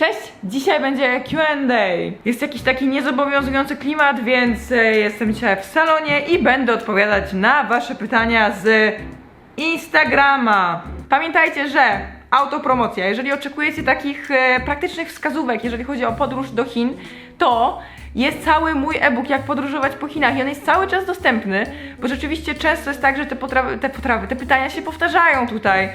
Cześć! Dzisiaj będzie QA. Jest jakiś taki niezobowiązujący klimat, więc e, jestem dzisiaj w salonie i będę odpowiadać na Wasze pytania z Instagrama. Pamiętajcie, że autopromocja. Jeżeli oczekujecie takich e, praktycznych wskazówek, jeżeli chodzi o podróż do Chin, to jest cały mój e-book, jak podróżować po Chinach i on jest cały czas dostępny, bo rzeczywiście często jest tak, że te potrawy, te, potrawy, te pytania się powtarzają tutaj.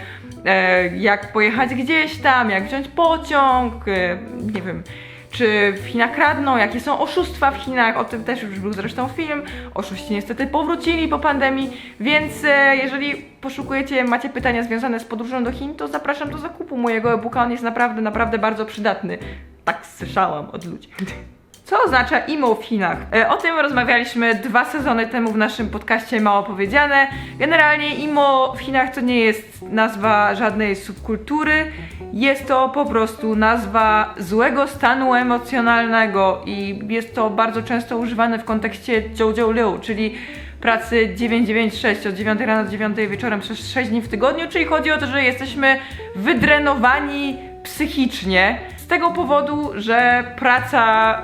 E, jak pojechać gdzieś tam, jak wziąć pociąg, e, nie wiem, czy w Chinach kradną, jakie są oszustwa w Chinach, o tym też już był zresztą film. Oszuści niestety powrócili po pandemii, więc e, jeżeli poszukujecie, macie pytania związane z podróżą do Chin, to zapraszam do zakupu mojego e-booka, on jest naprawdę, naprawdę bardzo przydatny. Tak słyszałam od ludzi. Co oznacza IMO w Chinach? E, O tym rozmawialiśmy dwa sezony temu w naszym podcaście Mało Powiedziane. Generalnie IMO w Chinach to nie jest nazwa żadnej subkultury, jest to po prostu nazwa złego stanu emocjonalnego i jest to bardzo często używane w kontekście Jojo Liu, czyli pracy 996 od 9 rano do 9 wieczorem przez 6 dni w tygodniu, czyli chodzi o to, że jesteśmy wydrenowani psychicznie z tego powodu, że praca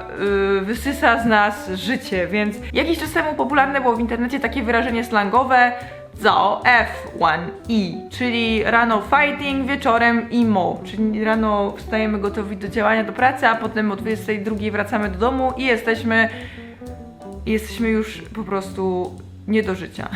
y, wysysa z nas życie, więc jakiś czas temu popularne było w internecie takie wyrażenie slangowe ZAO F1E, czyli rano fighting, wieczorem emo, czyli rano wstajemy gotowi do działania, do pracy, a potem o 22 wracamy do domu i jesteśmy jesteśmy już po prostu nie do życia.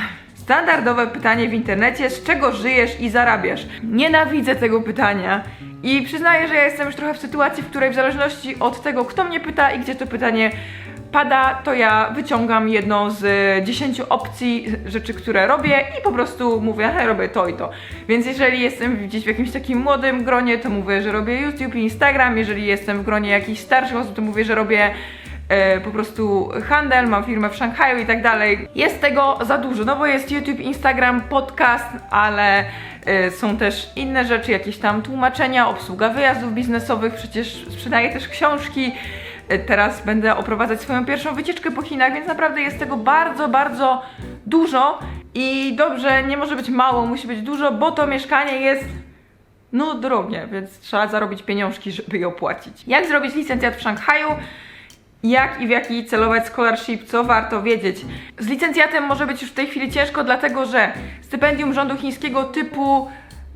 Standardowe pytanie w internecie, z czego żyjesz i zarabiasz? Nienawidzę tego pytania i przyznaję, że ja jestem już trochę w sytuacji, w której w zależności od tego, kto mnie pyta i gdzie to pytanie pada, to ja wyciągam jedną z 10 opcji rzeczy, które robię i po prostu mówię, hej, robię to i to. Więc jeżeli jestem gdzieś w jakimś takim młodym gronie, to mówię, że robię YouTube i Instagram, jeżeli jestem w gronie jakichś starszych osób, to mówię, że robię e, po prostu handel, mam firmę w Szanghaju i tak dalej. Jest tego za dużo, no bo jest YouTube, Instagram, podcast, ale e, są też inne rzeczy, jakieś tam tłumaczenia, obsługa wyjazdów biznesowych, przecież sprzedaję też książki. E, Teraz będę oprowadzać swoją pierwszą wycieczkę po Chinach, więc naprawdę jest tego bardzo, bardzo dużo i dobrze, nie może być mało, musi być dużo, bo to mieszkanie jest no drogie, więc trzeba zarobić pieniążki, żeby je opłacić. Jak zrobić licencjat w Szanghaju? Jak i w jaki celować scholarship, co warto wiedzieć. Z licencjatem może być już w tej chwili ciężko, dlatego że stypendium rządu chińskiego typu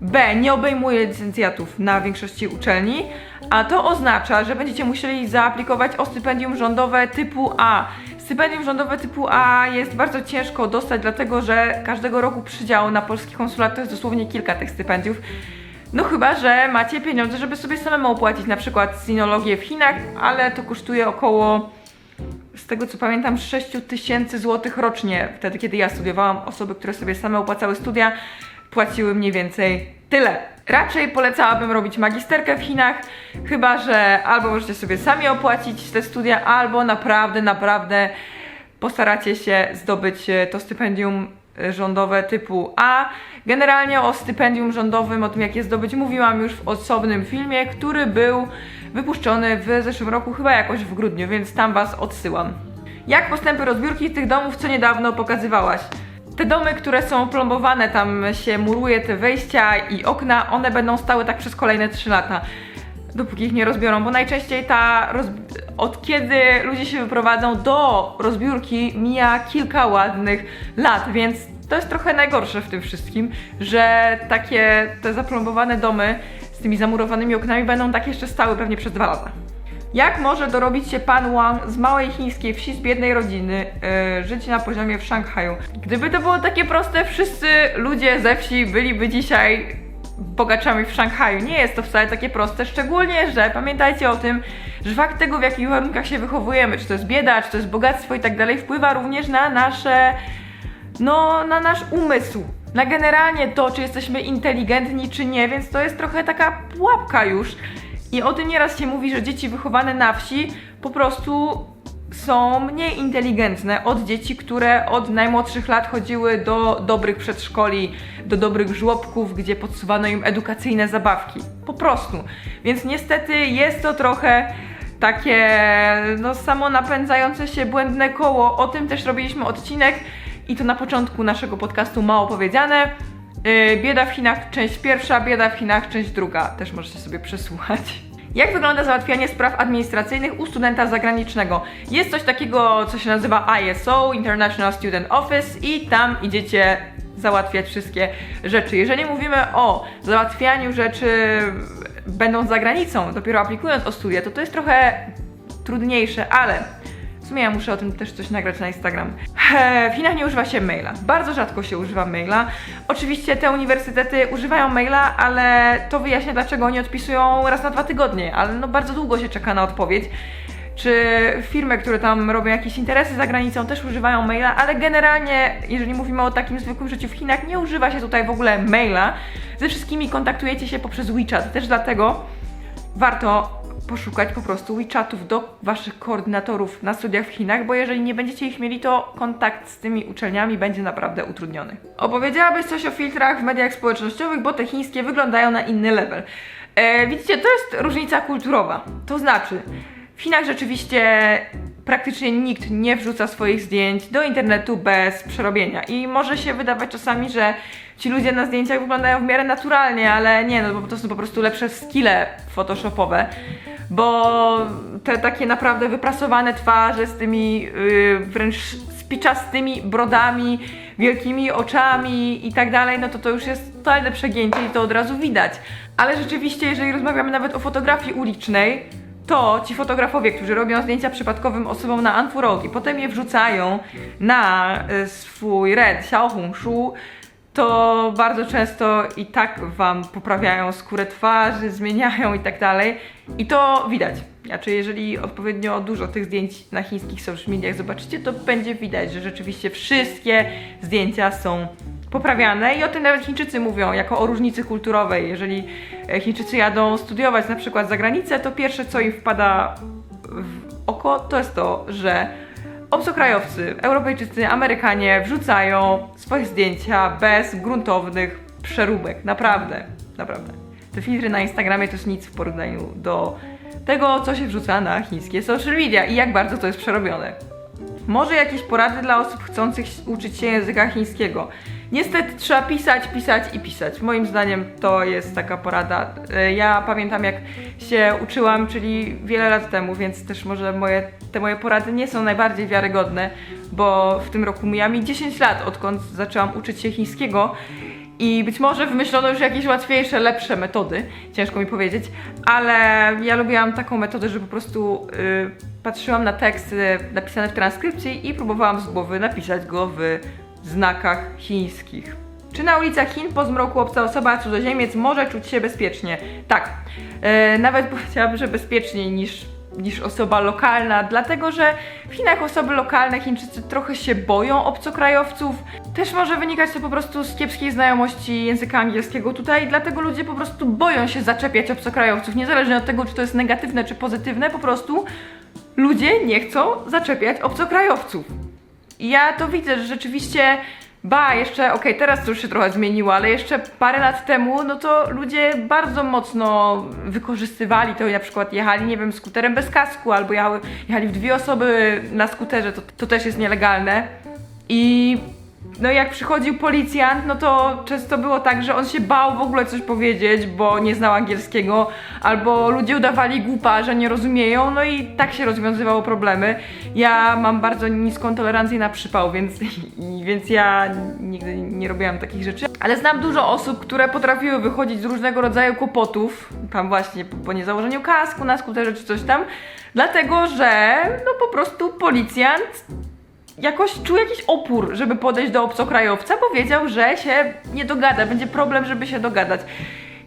B nie obejmuje licencjatów na większości uczelni, a to oznacza, że będziecie musieli zaaplikować o stypendium rządowe typu A. Stypendium rządowe typu A jest bardzo ciężko dostać, dlatego że każdego roku przydział na polski konsulat to jest dosłownie kilka tych stypendiów. No chyba, że macie pieniądze, żeby sobie samemu opłacić na przykład sinologię w Chinach, ale to kosztuje około, z tego co pamiętam, 6 tysięcy złotych rocznie. Wtedy, kiedy ja studiowałam, osoby, które sobie same opłacały studia, płaciły mniej więcej tyle. Raczej polecałabym robić magisterkę w Chinach, chyba że albo możecie sobie sami opłacić te studia, albo naprawdę, naprawdę postaracie się zdobyć e, to stypendium rządowe typu A. Generalnie o stypendium rządowym, o tym jak je zdobyć, mówiłam już w osobnym filmie, który był wypuszczony w zeszłym roku, chyba jakoś w grudniu, więc tam Was odsyłam. Jak postępy rozbiórki tych domów, co niedawno pokazywałaś? Te domy, które są plombowane, tam się muruje te wejścia i okna, one będą stały tak przez kolejne 3 lata. Dopóki ich nie rozbiorą, bo najczęściej ta od kiedy ludzie się wyprowadzą do rozbiórki mija kilka ładnych lat, więc to jest trochę najgorsze w tym wszystkim, że takie te zaplombowane domy z tymi zamurowanymi oknami będą tak jeszcze stały pewnie przez dwa lata. Jak może dorobić się pan Wang z małej chińskiej wsi, z biednej rodziny, yy, żyć na poziomie w Szanghaju? Gdyby to było takie proste, wszyscy ludzie ze wsi byliby dzisiaj bogaczami w Szanghaju. Nie jest to wcale takie proste, szczególnie, że pamiętajcie o tym, że fakt tego, w jakich warunkach się wychowujemy, czy to jest bieda, czy to jest bogactwo i tak dalej, wpływa również na nasze, no, na nasz umysł. Na generalnie to, czy jesteśmy inteligentni, czy nie, więc to jest trochę taka pułapka już. I o tym nieraz się mówi, że dzieci wychowane na wsi po prostu są mniej inteligentne od dzieci, które od najmłodszych lat chodziły do dobrych przedszkoli, do dobrych żłobków, gdzie podsuwano im edukacyjne zabawki. Po prostu. Więc niestety jest to trochę takie no samo napędzające się błędne koło. O tym też robiliśmy odcinek i to na początku naszego podcastu mało powiedziane. Yy, Bieda w Chinach, część pierwsza, bieda w Chinach, część druga. Też możecie sobie przesłuchać. Jak wygląda załatwianie spraw administracyjnych u studenta zagranicznego? Jest coś takiego, co się nazywa ISO, International Student Office i tam idziecie załatwiać wszystkie rzeczy. Jeżeli mówimy o załatwianiu rzeczy będąc za granicą, dopiero aplikując o studia, to to jest trochę trudniejsze, ale sumie ja muszę o tym też coś nagrać na Instagram. He, W Chinach nie używa się maila. Bardzo rzadko się używa maila. Oczywiście te uniwersytety używają maila, ale to wyjaśnia dlaczego oni odpisują raz na dwa tygodnie, ale no bardzo długo się czeka na odpowiedź. Czy firmy, które tam robią jakieś interesy za granicą też używają maila, ale generalnie, jeżeli mówimy o takim zwykłym życiu w Chinach, nie używa się tutaj w ogóle maila. Ze wszystkimi kontaktujecie się poprzez WeChat. Też dlatego warto poszukać po prostu WeChatów do Waszych koordynatorów na studiach w Chinach, bo jeżeli nie będziecie ich mieli, to kontakt z tymi uczelniami będzie naprawdę utrudniony. Opowiedziałabyś coś o filtrach w mediach społecznościowych, bo te chińskie wyglądają na inny level. E, widzicie, to jest różnica kulturowa. To znaczy, w Chinach rzeczywiście praktycznie nikt nie wrzuca swoich zdjęć do internetu bez przerobienia. I może się wydawać czasami, że ci ludzie na zdjęciach wyglądają w miarę naturalnie, ale nie, no bo to są po prostu lepsze skille photoshopowe. Bo te takie naprawdę wyprasowane twarze z tymi yy, wręcz spiczastymi brodami, wielkimi oczami i tak dalej, no to to już jest totalne przegięcie i to od razu widać. Ale rzeczywiście, jeżeli rozmawiamy nawet o fotografii ulicznej, to ci fotografowie, którzy robią zdjęcia przypadkowym osobom na Unfurled i potem je wrzucają na y, swój red Xiaohongshu, to bardzo często i tak wam poprawiają skórę twarzy, zmieniają i tak dalej. I to widać. Znaczy, jeżeli odpowiednio dużo tych zdjęć na chińskich social mediach zobaczycie, to będzie widać, że rzeczywiście wszystkie zdjęcia są poprawiane i o tym nawet Chińczycy mówią, jako o różnicy kulturowej. Jeżeli e, Chińczycy jadą studiować na przykład za granicę, to pierwsze co im wpada w oko to jest to, że obcokrajowcy, Europejczycy, Amerykanie wrzucają swoje zdjęcia bez gruntownych przeróbek. Naprawdę, naprawdę. Te filtry na Instagramie to jest nic w porównaniu do tego, co się wrzuca na chińskie social media i jak bardzo to jest przerobione. Może jakieś porady dla osób chcących uczyć się języka chińskiego. Niestety trzeba pisać, pisać i pisać. Moim zdaniem to jest taka porada. E, Ja pamiętam jak się uczyłam, czyli wiele lat temu, więc też może moje, te moje porady nie są najbardziej wiarygodne, bo w tym roku mija mi 10 lat, odkąd zaczęłam uczyć się chińskiego. I być może wymyślono już jakieś łatwiejsze, lepsze metody, ciężko mi powiedzieć, ale ja lubiłam taką metodę, że po prostu y, patrzyłam na tekst y, napisany w transkrypcji i próbowałam z głowy napisać go w znakach chińskich. Czy na ulicach Chin po zmroku obca osoba, cudzoziemiec może czuć się bezpiecznie? Tak, e, nawet powiedziałabym, że bezpieczniej niż, niż osoba lokalna, dlatego że w Chinach osoby lokalne Chińczycy trochę się boją obcokrajowców. Też może wynikać to po prostu z kiepskiej znajomości języka angielskiego tutaj, dlatego ludzie po prostu boją się zaczepiać obcokrajowców, niezależnie od tego, czy to jest negatywne, czy pozytywne, po prostu ludzie nie chcą zaczepiać obcokrajowców. I ja to widzę, że rzeczywiście, ba, jeszcze, okej, teraz to już się trochę zmieniło, ale jeszcze parę lat temu, no to ludzie bardzo mocno wykorzystywali to i na przykład jechali, nie wiem, skuterem bez kasku, albo jechały, jechali w dwie osoby na skuterze, to, to też jest nielegalne. I no jak przychodził policjant, no to często było tak, że on się bał w ogóle coś powiedzieć, bo nie znał angielskiego, albo ludzie udawali głupa, że nie rozumieją, no i tak się rozwiązywało problemy. Ja mam bardzo niską tolerancję na przypał, więc, więc ja nigdy nie robiłam takich rzeczy. Ale znam dużo osób, które potrafiły wychodzić z różnego rodzaju kłopotów, tam właśnie po, po niezałożeniu kasku na skuterze czy coś tam, dlatego że no po prostu policjant jakoś czuł jakiś opór, żeby podejść do obcokrajowca, bo wiedział, że się nie dogada, będzie problem, żeby się dogadać.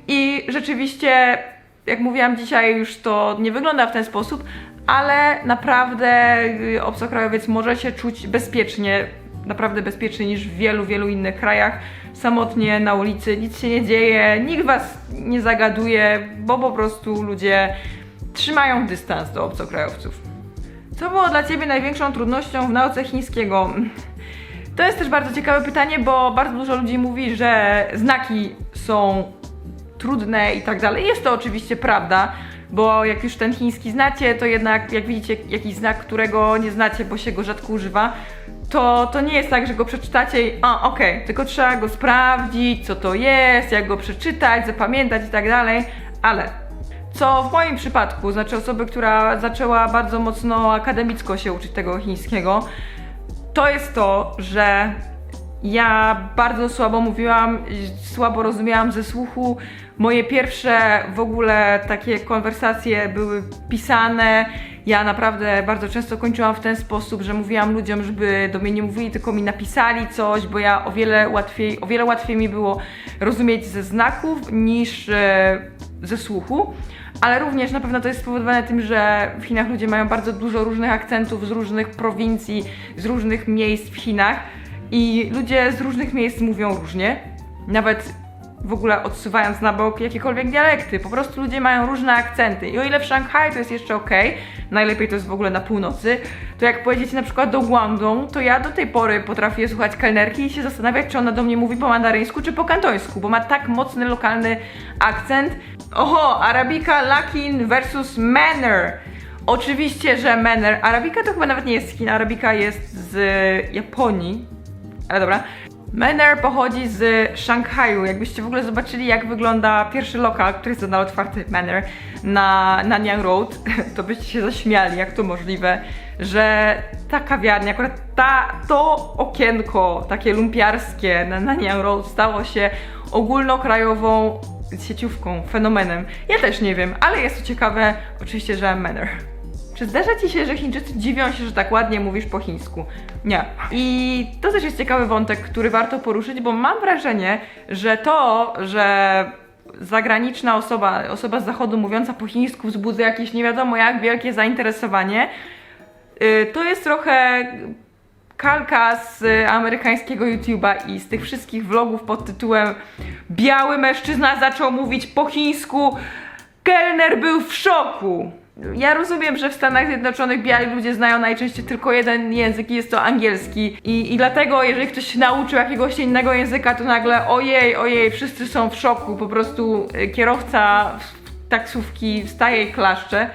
I rzeczywiście, jak mówiłam dzisiaj, już to nie wygląda w ten sposób, ale naprawdę y, obcokrajowiec może się czuć bezpiecznie, naprawdę bezpiecznie niż w wielu, wielu innych krajach. Samotnie na ulicy, nic się nie dzieje, nikt was nie zagaduje, bo po prostu ludzie trzymają dystans do obcokrajowców. Co było dla Ciebie największą trudnością w nauce chińskiego? To jest też bardzo ciekawe pytanie, bo bardzo dużo ludzi mówi, że znaki są trudne i tak dalej. Jest to oczywiście prawda, bo jak już ten chiński znacie, to jednak jak widzicie jakiś znak, którego nie znacie, bo się go rzadko używa, to, to nie jest tak, że go przeczytacie i a okej, tylko trzeba go sprawdzić, co to jest, jak go przeczytać, zapamiętać i tak dalej, ale Co w moim przypadku, znaczy osoby, która zaczęła bardzo mocno akademicko się uczyć tego chińskiego, to jest to, że ja bardzo słabo mówiłam, słabo rozumiałam ze słuchu. Moje pierwsze w ogóle takie konwersacje były pisane. Ja naprawdę bardzo często kończyłam w ten sposób, że mówiłam ludziom, żeby do mnie nie mówili, tylko mi napisali coś, bo ja o wiele łatwiej, o wiele łatwiej mi było rozumieć ze znaków niż e, ze słuchu. Ale również na pewno to jest spowodowane tym, że w Chinach ludzie mają bardzo dużo różnych akcentów z różnych prowincji, z różnych miejsc w Chinach i ludzie z różnych miejsc mówią różnie. Nawet w ogóle odsuwając na bok jakiekolwiek dialekty, po prostu ludzie mają różne akcenty. I o ile w Szanghaju to jest jeszcze ok, najlepiej to jest w ogóle na północy, to jak pojedziecie na przykład do Guangdong, to ja do tej pory potrafię słuchać kelnerki i się zastanawiać, czy ona do mnie mówi po mandaryńsku czy po kantońsku, bo ma tak mocny lokalny akcent. Oho, Arabika Lakin versus Manner. Oczywiście, że Manner. Arabika to chyba nawet nie jest z Chin, Arabika jest z Japonii. Ale dobra. Manner pochodzi z Szanghaju. Jakbyście w ogóle zobaczyli, jak wygląda pierwszy lokal, który jest nadal otwarty, Manner, na Nanyang Road, to byście się zaśmiali, jak to możliwe, że ta kawiarnia, akurat ta, to okienko takie lumpiarskie na Nanyang Road stało się ogólnokrajową sieciówką, fenomenem. Ja też nie wiem, ale jest to ciekawe, oczywiście, że Manner. Czy zdarza Ci się, że Chińczycy dziwią się, że tak ładnie mówisz po chińsku? Nie. I to też jest ciekawy wątek, który warto poruszyć, bo mam wrażenie, że to, że zagraniczna osoba, osoba z zachodu mówiąca po chińsku wzbudza jakieś nie wiadomo jak wielkie zainteresowanie, yy, to jest trochę kalka z y, amerykańskiego YouTube'a i z tych wszystkich vlogów pod tytułem Biały mężczyzna zaczął mówić po chińsku, kelner był w szoku. Ja rozumiem, że w Stanach Zjednoczonych biali ludzie znają najczęściej tylko jeden język i jest to angielski. I, I dlatego, jeżeli ktoś się nauczył jakiegoś innego języka, to nagle ojej, ojej, wszyscy są w szoku. Po prostu y, kierowca taksówki wstaje i klaszcze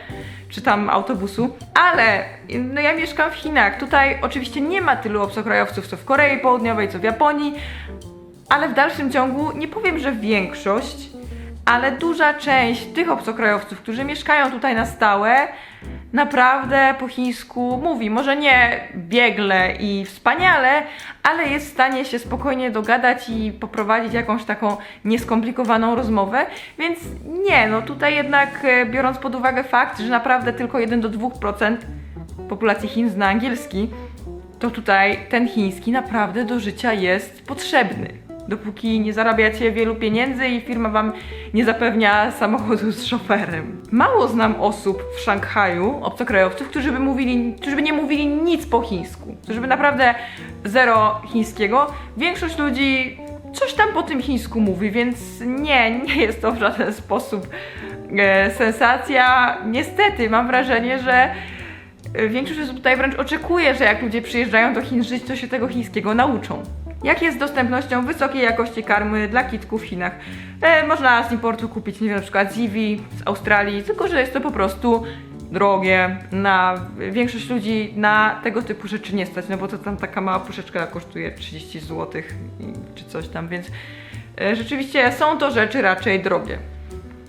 czy tam autobusu, ale no ja mieszkam w Chinach. Tutaj oczywiście nie ma tylu obcokrajowców, co w Korei Południowej, co w Japonii, ale w dalszym ciągu nie powiem, że większość, ale duża część tych obcokrajowców, którzy mieszkają tutaj na stałe, naprawdę po chińsku mówi. Może nie biegle i wspaniale, ale jest w stanie się spokojnie dogadać i poprowadzić jakąś taką nieskomplikowaną rozmowę. Więc nie, no tutaj jednak e, biorąc pod uwagę fakt, że naprawdę tylko 1 do 2% populacji Chin zna angielski, to tutaj ten chiński naprawdę do życia jest potrzebny. Dopóki nie zarabiacie wielu pieniędzy i firma wam nie zapewnia samochodu z szoferem. Mało znam osób w Szanghaju, obcokrajowców, którzy by mówili, którzy by nie mówili nic po chińsku. Którzy by naprawdę zero chińskiego. Większość ludzi coś tam po tym chińsku mówi, więc nie, nie jest to w żaden sposób e, sensacja. Niestety mam wrażenie, że e, większość osób tutaj wręcz oczekuje, że jak ludzie przyjeżdżają do Chin żyć, to się tego chińskiego nauczą. Jak jest z dostępnością wysokiej jakości karmy dla kitków w Chinach? E, można z importu kupić, nie wiem, na przykład Ziwi z Australii, tylko że jest to po prostu drogie. Na większość ludzi na tego typu rzeczy nie stać, no bo to tam taka mała puszeczka kosztuje 30 zł czy coś tam, więc e, rzeczywiście są to rzeczy raczej drogie.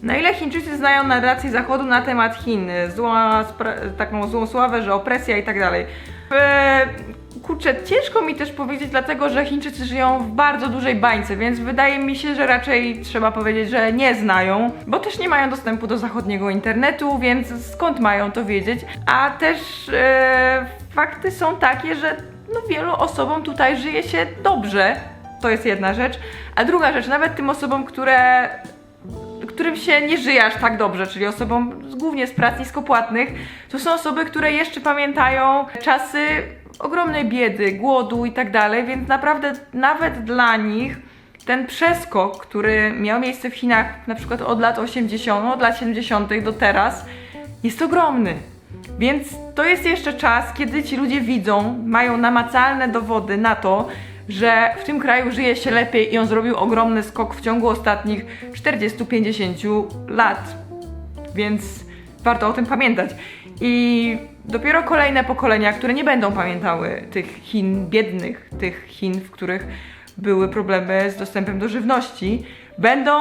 Na ile Chińczycy znają narrację Zachodu na temat Chin, zła, taką złą sławę, że opresja i tak dalej? E, kurczę, ciężko mi też powiedzieć, dlatego że Chińczycy żyją w bardzo dużej bańce, więc wydaje mi się, że raczej trzeba powiedzieć, że nie znają, bo też nie mają dostępu do zachodniego internetu, więc skąd mają to wiedzieć? A też e, fakty są takie, że no, wielu osobom tutaj żyje się dobrze. To jest jedna rzecz. A druga rzecz, nawet tym osobom, które którym się nie żyje aż tak dobrze, czyli osobom głównie z prac niskopłatnych, to są osoby, które jeszcze pamiętają czasy ogromnej biedy, głodu i tak dalej, więc naprawdę nawet dla nich ten przeskok, który miał miejsce w Chinach na przykład od lat 80, od lat 70 do teraz, jest ogromny. Więc to jest jeszcze czas, kiedy ci ludzie widzą, mają namacalne dowody na to, że w tym kraju żyje się lepiej i on zrobił ogromny skok w ciągu ostatnich 40-50 lat. Więc warto o tym pamiętać. I dopiero kolejne pokolenia, które nie będą pamiętały tych Chin biednych, tych Chin, w których były problemy z dostępem do żywności, będą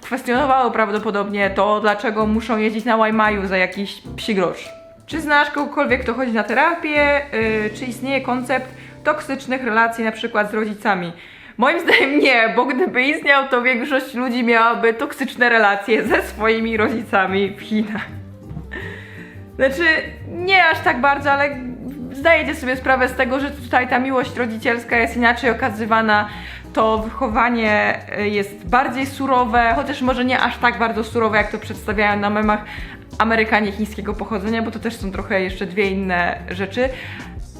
kwestionowały prawdopodobnie to, dlaczego muszą jeździć na Łajmaju za jakiś psi grosz. Czy znasz kogokolwiek, kto chodzi na terapię? Yy, czy istnieje koncept toksycznych relacji na przykład z rodzicami? Moim zdaniem nie, bo gdyby istniał, to większość ludzi miałaby toksyczne relacje ze swoimi rodzicami w Chinach. Znaczy, nie aż tak bardzo, ale zdajecie sobie sprawę z tego, że tutaj ta miłość rodzicielska jest inaczej okazywana. To wychowanie y, jest bardziej surowe, chociaż może nie aż tak bardzo surowe, jak to przedstawiają na memach Amerykanie chińskiego pochodzenia, bo to też są trochę jeszcze dwie inne rzeczy.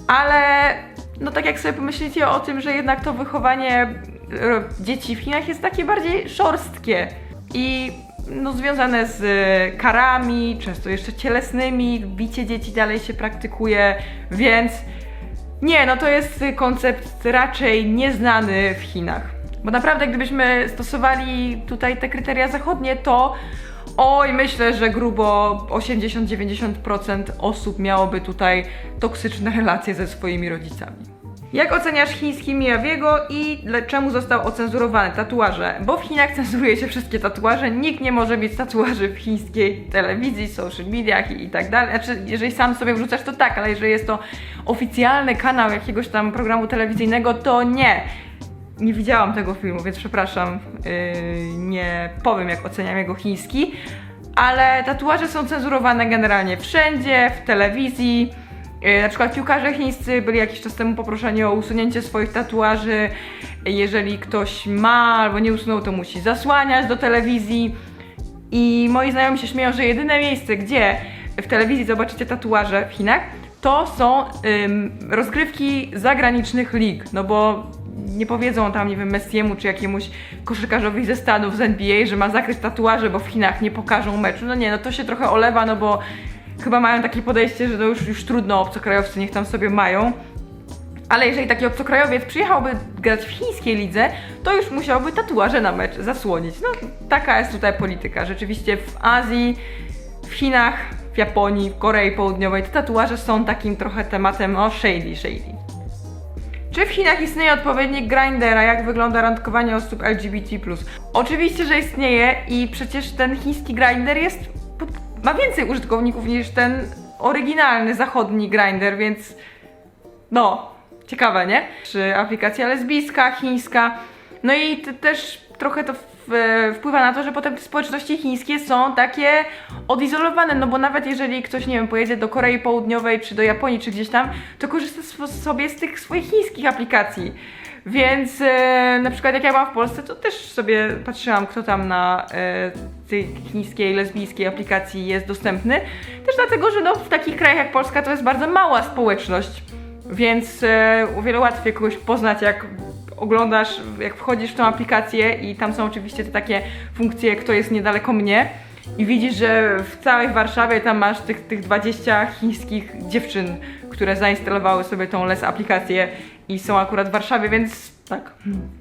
Ale no tak jak sobie pomyślicie o tym, że jednak to wychowanie ro- dzieci w Chinach jest takie bardziej szorstkie i no, związane z e, karami, często jeszcze cielesnymi, bicie dzieci dalej się praktykuje, więc nie, no to jest koncept raczej nieznany w Chinach. Bo naprawdę, gdybyśmy stosowali tutaj te kryteria zachodnie, to oj, myślę, że grubo 80-90% osób miałoby tutaj toksyczne relacje ze swoimi rodzicami. Jak oceniasz chiński Miyaviego i czemu został ocenzurowany? Tatuaże. Bo w Chinach cenzuruje się wszystkie tatuaże. Nikt nie może mieć tatuaży w chińskiej telewizji, social mediach i, i tak dalej. Znaczy, jeżeli sam sobie wrzucasz, to tak, ale jeżeli jest to oficjalny kanał jakiegoś tam programu telewizyjnego, to nie. Nie widziałam tego filmu, więc przepraszam, yy, nie powiem jak oceniam jego chiński, ale tatuaże są cenzurowane generalnie wszędzie, w telewizji. Yy, Na przykład piłkarze chińscy byli jakiś czas temu poproszeni o usunięcie swoich tatuaży. Jeżeli ktoś ma albo nie usunął, to musi zasłaniać do telewizji. I moi znajomi się śmieją, że jedyne miejsce, gdzie w telewizji zobaczycie tatuaże w Chinach, to są ym, rozgrywki zagranicznych lig. No bo nie powiedzą tam, nie wiem, Messiemu czy jakiemuś koszykarzowi ze Stanów z NBA, że ma zakryć tatuaże, bo w Chinach nie pokażą meczu. No nie, no to się trochę olewa, no bo chyba mają takie podejście, że to już, już trudno, obcokrajowcy niech tam sobie mają. Ale jeżeli taki obcokrajowiec przyjechałby grać w chińskiej lidze, to już musiałby tatuaże na mecz zasłonić. No, taka jest tutaj polityka. Rzeczywiście w Azji, w Chinach, w Japonii, w Korei Południowej te tatuaże są takim trochę tematem, o, shady, shady. Czy w Chinach istnieje odpowiednik Grindera? Jak wygląda randkowanie osób LGBT+. Oczywiście, że istnieje i przecież ten chiński Grinder jest ma więcej użytkowników niż ten oryginalny zachodni Grinder, więc no, ciekawe, nie? Czy aplikacja lesbijska, chińska. No i też trochę to wpływa na to, że potem te społeczności chińskie są takie odizolowane, no bo nawet jeżeli ktoś, nie wiem, pojedzie do Korei Południowej, czy do Japonii, czy gdzieś tam, to korzysta sobie z tych swoich chińskich aplikacji. Więc e, na przykład jak ja byłam w Polsce, to też sobie patrzyłam, kto tam na e, tej chińskiej, lesbijskiej aplikacji jest dostępny. Też dlatego, że no, w takich krajach jak Polska to jest bardzo mała społeczność. Więc e, o wiele łatwiej kogoś poznać, jak oglądasz, jak wchodzisz w tą aplikację i tam są oczywiście te takie funkcje, kto jest niedaleko mnie i widzisz, że w całej Warszawie tam masz tych, tych 20 chińskich dziewczyn, które zainstalowały sobie tą les aplikację i są akurat w Warszawie, więc tak.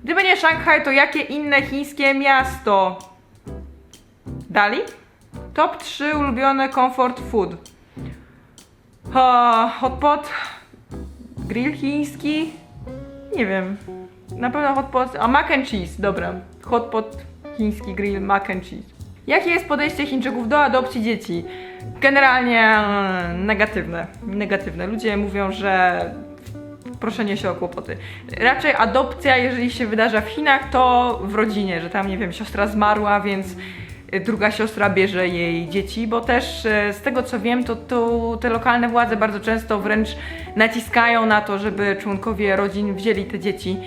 Gdyby nie Szanghaj, to jakie inne chińskie miasto? Dali? Top 3 ulubione comfort food. Ha, hot pot, grill chiński, nie wiem. Na pewno hot pot, a mac and cheese, dobra. Hot pot, chiński grill, mac and cheese. Jakie jest podejście Chińczyków do adopcji dzieci? Generalnie mm, negatywne. Negatywne. Ludzie mówią, że proszenie się o kłopoty. Raczej adopcja, jeżeli się wydarza w Chinach, to w rodzinie, że tam, nie wiem, siostra zmarła, więc y, druga siostra bierze jej dzieci, bo też y, z tego co wiem, to, to te lokalne władze bardzo często wręcz naciskają na to, żeby członkowie rodzin wzięli te dzieci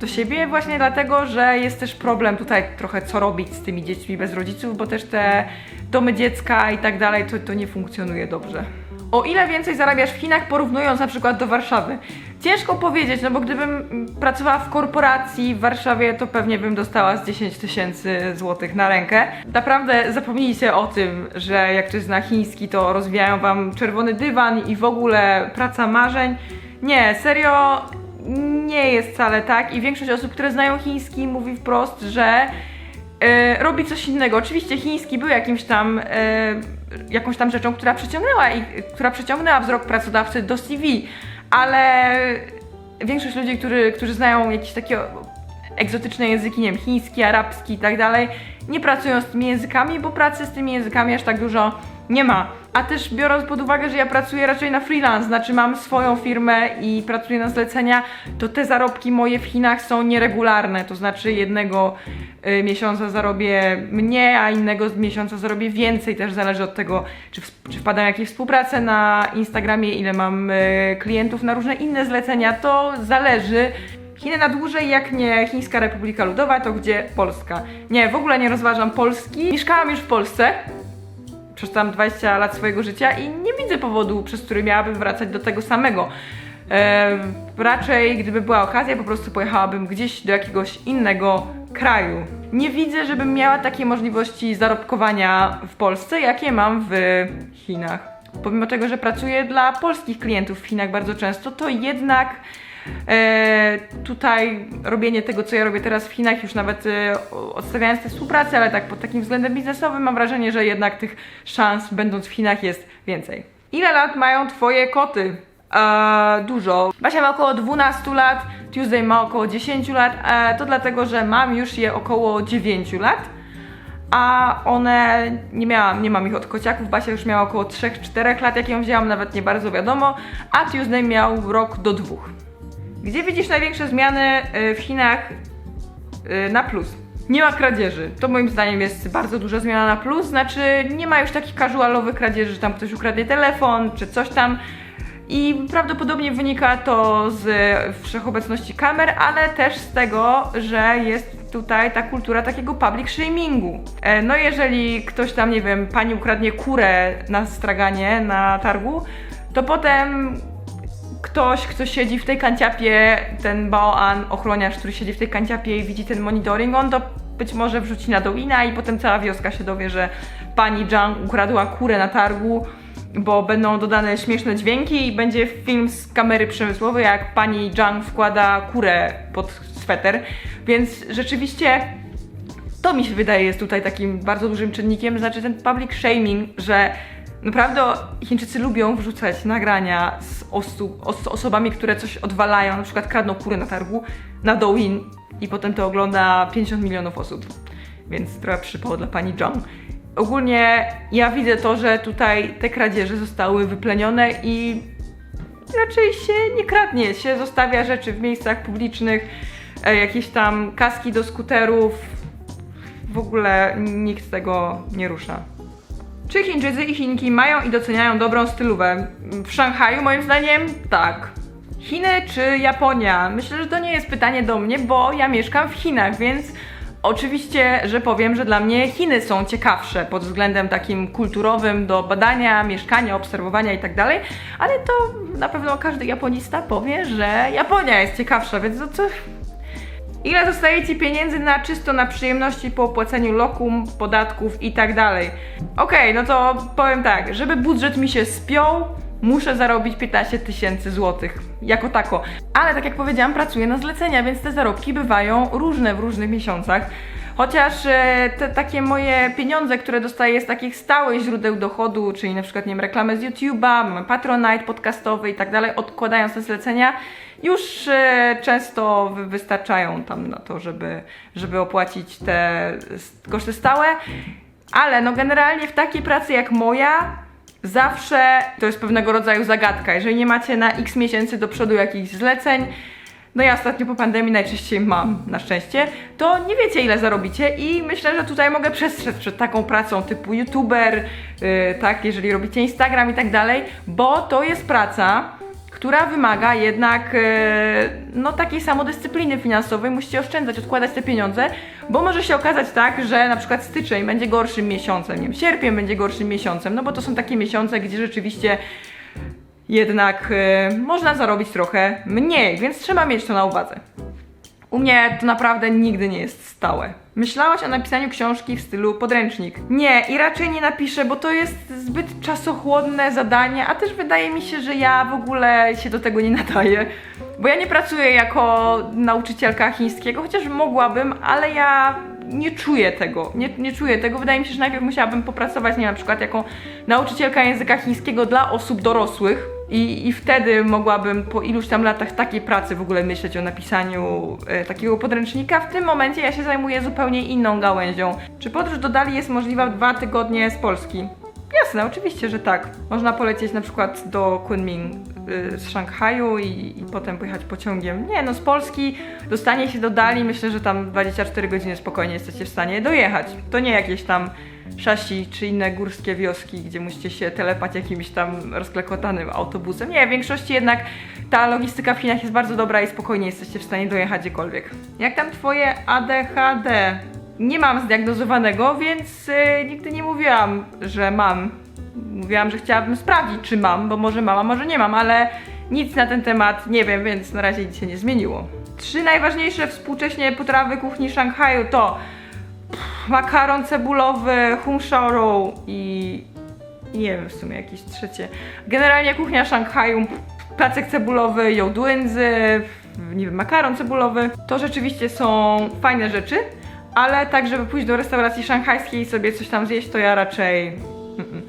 do siebie, właśnie dlatego, że jest też problem tutaj trochę co robić z tymi dziećmi bez rodziców, bo też te domy dziecka i tak dalej, to, to nie funkcjonuje dobrze. O ile więcej zarabiasz w Chinach, porównując na przykład do Warszawy? Ciężko powiedzieć, no bo gdybym pracowała w korporacji w Warszawie, to pewnie bym dostała z 10 tysięcy złotych na rękę. Naprawdę zapomnijcie o tym, że jak ktoś zna chiński, to rozwijają wam czerwony dywan i w ogóle praca marzeń. Nie, serio, nie jest wcale tak i większość osób, które znają chiński mówi wprost, że e, robi coś innego. Oczywiście chiński był jakimś tam, e, jakąś tam rzeczą, która przyciągnęła, i, która przyciągnęła wzrok pracodawcy do CV, ale większość ludzi, którzy, którzy znają jakiś taki egzotyczne języki, nie wiem, chiński, arabski i tak dalej, nie pracują z tymi językami, bo pracy z tymi językami aż tak dużo nie ma. A też biorąc pod uwagę, że ja pracuję raczej na freelance, znaczy mam swoją firmę i pracuję na zlecenia, to te zarobki moje w Chinach są nieregularne. To znaczy jednego y, miesiąca zarobię mniej, a innego miesiąca zarobię więcej. Też zależy od tego, czy, ws- czy wpadam w jakieś współprace na Instagramie, ile mam y, klientów na różne inne zlecenia. To zależy. Chiny na dłużej, jak nie Chińska Republika Ludowa, to gdzie Polska? Nie, w ogóle nie rozważam Polski. Mieszkałam już w Polsce, przez tam 20 lat swojego życia i nie widzę powodu, przez który miałabym wracać do tego samego. E, raczej, gdyby była okazja, po prostu pojechałabym gdzieś do jakiegoś innego kraju. Nie widzę, żebym miała takie możliwości zarobkowania w Polsce, jakie mam w Chinach. Pomimo tego, że pracuję dla polskich klientów w Chinach bardzo często, to jednak tutaj robienie tego, co ja robię teraz w Chinach, już nawet e, odstawiając tę współpracę, ale tak pod takim względem biznesowym, mam wrażenie, że jednak tych szans, będąc w Chinach, jest więcej. Ile lat mają Twoje koty? E, dużo. Basia ma około 12 lat, Tuesday ma około 10 lat, e, to dlatego, że mam już je około 9 lat a one, nie miałam, nie mam ich od kociaków, Basia już miała około 3-4 lat, jak ją wzięłam, nawet nie bardzo wiadomo, a Tuesday miał rok do dwóch. Gdzie widzisz największe zmiany y, w Chinach y, na plus? Nie ma kradzieży. To moim zdaniem jest bardzo duża zmiana na plus. Znaczy, nie ma już takich casualowych kradzieży, że tam ktoś ukradnie telefon czy coś tam. I prawdopodobnie wynika to z wszechobecności kamer, ale też z tego, że jest tutaj ta kultura takiego public shamingu. E, No jeżeli ktoś tam, nie wiem, pani ukradnie kurę na straganie, na targu, to potem ktoś, kto siedzi w tej kanciapie, ten baoan, ochroniarz, który siedzi w tej kanciapie i widzi ten monitoring, on to być może wrzuci na Douina i potem cała wioska się dowie, że pani Zhang ukradła kurę na targu, bo będą dodane śmieszne dźwięki i będzie film z kamery przemysłowej, jak pani Zhang wkłada kurę pod sweter, więc rzeczywiście to mi się wydaje jest tutaj takim bardzo dużym czynnikiem, znaczy ten public shaming, że naprawdę Chińczycy lubią wrzucać nagrania z osób, os, osobami, które coś odwalają, na przykład kradną kurę na targu, na Douyin i potem to ogląda 50 milionów osób. Więc trochę przypał dla pani Zhang. Ogólnie ja widzę to, że tutaj te kradzieże zostały wyplenione i raczej się nie kradnie, się zostawia rzeczy w miejscach publicznych, e, jakieś tam kaski do skuterów. W ogóle nikt tego nie rusza. Czy Chińczycy i Chinki mają i doceniają dobrą stylówę? W Szanghaju moim zdaniem tak. Chiny czy Japonia? Myślę, że to nie jest pytanie do mnie, bo ja mieszkam w Chinach, więc oczywiście, że powiem, że dla mnie Chiny są ciekawsze pod względem takim kulturowym do badania, mieszkania, obserwowania i tak ale to na pewno każdy japonista powie, że Japonia jest ciekawsza, więc to co, Ile zostaje Ci pieniędzy na czysto na przyjemności po opłaceniu lokum, podatków i tak dalej? Okej, no to powiem tak, żeby budżet mi się spiął, muszę zarobić 15 tysięcy złotych, jako tako. Ale tak jak powiedziałam, pracuję na zlecenia, więc te zarobki bywają różne w różnych miesiącach. Chociaż e, te takie moje pieniądze, które dostaję z takich stałych źródeł dochodu, czyli na przykład nie wiem, reklamy z YouTube'a, Patronite podcastowy i tak dalej, odkładając te zlecenia, już e, często wy- wystarczają tam na to, żeby, żeby opłacić te koszty stałe. Ale no generalnie w takiej pracy jak moja, zawsze to jest pewnego rodzaju zagadka. Jeżeli nie macie na x miesięcy do przodu jakichś zleceń, no ja ostatnio po pandemii najczęściej mam, na szczęście, to nie wiecie ile zarobicie i myślę, że tutaj mogę przestrzec przed taką pracą typu youtuber, yy, tak, jeżeli robicie Instagram i tak dalej, bo to jest praca, która wymaga jednak yy, no takiej samodyscypliny finansowej, musicie oszczędzać, odkładać te pieniądze, bo może się okazać tak, że na przykład styczeń będzie gorszym miesiącem, nie wiem, sierpień będzie gorszym miesiącem, no bo to są takie miesiące, gdzie rzeczywiście jednak y, można zarobić trochę mniej, więc trzeba mieć to na uwadze. U mnie to naprawdę nigdy nie jest stałe. Myślałaś o napisaniu książki w stylu podręcznik? Nie, i raczej nie napiszę, bo to jest zbyt czasochłodne zadanie, a też wydaje mi się, że ja w ogóle się do tego nie nadaję. Bo ja nie pracuję jako nauczycielka chińskiego, chociaż mogłabym, ale ja nie czuję tego. Nie, nie czuję tego. Wydaje mi się, że najpierw musiałabym popracować, nie na przykład jako nauczycielka języka chińskiego dla osób dorosłych, I, I wtedy mogłabym po iluś tam latach takiej pracy w ogóle myśleć o napisaniu e, takiego podręcznika. W tym momencie ja się zajmuję zupełnie inną gałęzią. Czy podróż do Dali jest możliwa w dwa tygodnie z Polski? Jasne, oczywiście, że tak. Można polecieć na przykład do Kunming y, z Szanghaju i, i potem pojechać pociągiem. Nie, no z Polski dostanie się do Dali, myślę, że tam 24 godziny spokojnie jesteście w stanie dojechać. To nie jakieś tam Szasi czy inne górskie wioski, gdzie musicie się telepać jakimś tam rozklekotanym autobusem. Nie, w większości jednak ta logistyka w Chinach jest bardzo dobra i spokojnie jesteście w stanie dojechać gdziekolwiek. Jak tam twoje ADHD? Nie mam zdiagnozowanego, więc y, nigdy nie mówiłam, że mam. Mówiłam, że chciałabym sprawdzić, czy mam, bo może mam, a może nie mam, ale nic na ten temat nie wiem, więc na razie nic się nie zmieniło. Trzy najważniejsze współcześnie potrawy kuchni Szanghaju to makaron cebulowy, roll i nie wiem w sumie jakieś trzecie. Generalnie kuchnia Szanghaju, placek cebulowy, jodłędzy, nie wiem, makaron cebulowy. To rzeczywiście są fajne rzeczy, ale tak, żeby pójść do restauracji szanghajskiej i sobie coś tam zjeść, to ja raczej... mm-mm.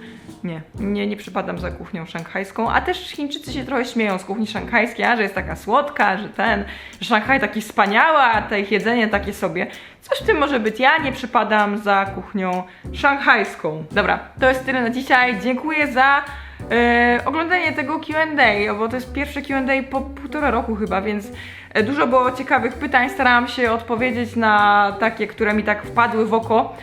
Nie, nie, nie przypadam za kuchnią szanghajską, a też Chińczycy się trochę śmieją z kuchni szanghajskiej, a że jest taka słodka, że ten, że Szanghaj taki wspaniały, a te ich jedzenie takie sobie. Coś w tym może być. Ja nie przypadam za kuchnią szanghajską. Dobra, to jest tyle na dzisiaj. Dziękuję za e, oglądanie tego Q&A, bo to jest pierwsze Q&A po półtora roku chyba, więc e, dużo było ciekawych pytań. Starałam się odpowiedzieć na takie, które mi tak wpadły w oko.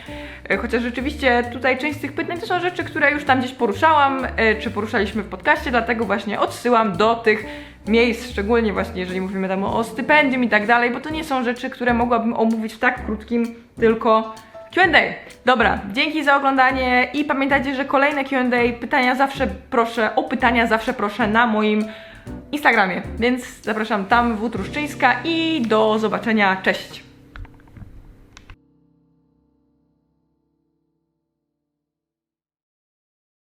E, Chociaż rzeczywiście tutaj część z tych pytań to są rzeczy, które już tam gdzieś poruszałam, e, czy poruszaliśmy w podcaście, dlatego właśnie odsyłam do tych miejsc, szczególnie właśnie jeżeli mówimy tam o stypendium i tak dalej, bo to nie są rzeczy, które mogłabym omówić w tak krótkim tylko Q&A. Dobra, dzięki za oglądanie i pamiętajcie, że kolejne Q&A, pytania zawsze proszę, o pytania zawsze proszę na moim Instagramie, więc zapraszam tam, Wódruszczyńska i do zobaczenia, cześć!